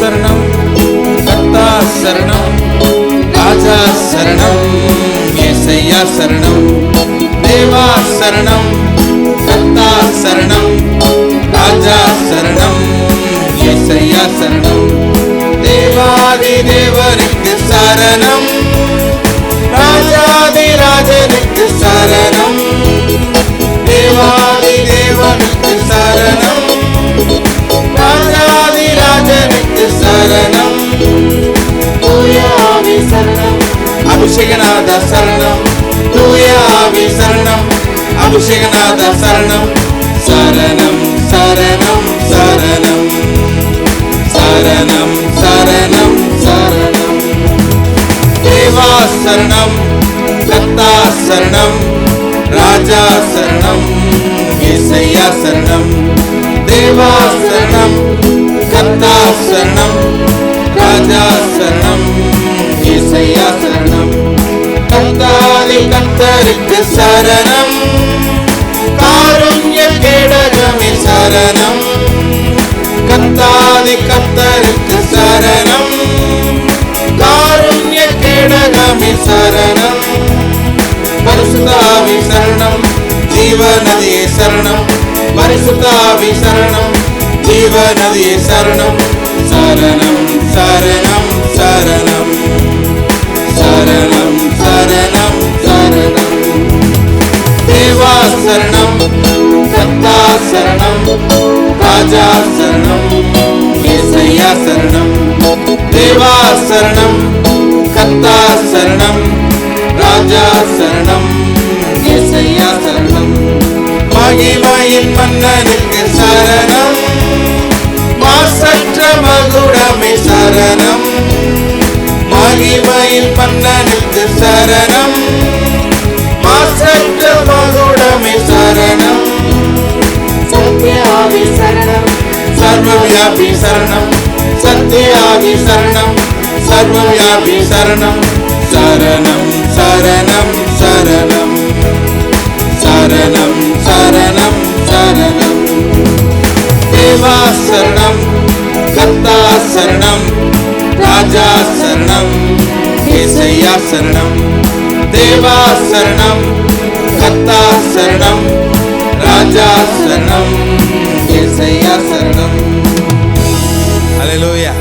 శరణం కర్తా శరణం రాజా శరణం ఏసయ్యా శరణం దేవా శరణం కర్తా శరణం రాజా శరణం ఏసయ్యా శరణం அபிஷேகநாத சரணம் தூயாவி சரணம் அபிஷேகநாத சரணம் சரணம் சரணம் சரணம் சரணம் சரணம் சரணம் தேவா சரணம் கத்தா சரணம் ராஜா சரணம் இசையா சரணம் தேவா சரணம் கத்தா சரணம் சரணம். கந்தாதி கத்தருக்கு சரணம். காருண்ய கேடகமே சரணம். கந்தாதி கத்தருக்கு சரணம். காருண்ய கேடகமே சரணம். பரிசுதாவி சரணம். ஜீவநதியே சரணம். பரிசுதாவி சரணம். ஜீவநதியே சரணம். சரணம் சரணம் சரணம். சரணம் சரணம் சரணம். தேவா சரணம் கத்தா சரணம் ராஜா சரணம் ஏசையா சரணம். தேவா சரணம் கத்தா சரணம் ராஜா சரணம் சரணம். மகிமையின் மன்னனுக்கு சரணம். மாசற்ற மகுடமே சரணம். மகிமையின் பன்னனுக்கு சரணம். மாசற்ற மகுடமே சரணம். சத்யாவி சரணம். சர்வவியாபி சரணம். சத்யாவி சரணம். சர்வவியாபி சரணம். சரணம் சரணம் சரணம். சரணம் சரணம் சரணம். தேவா சரணம். கத்தா சரணம். ராஜா சரணம். ஏசையா சரணம் தேவா சரணம் கத்தா சரணம் ராஜா சரணம் ஏசையா சரணம் ஹalleluya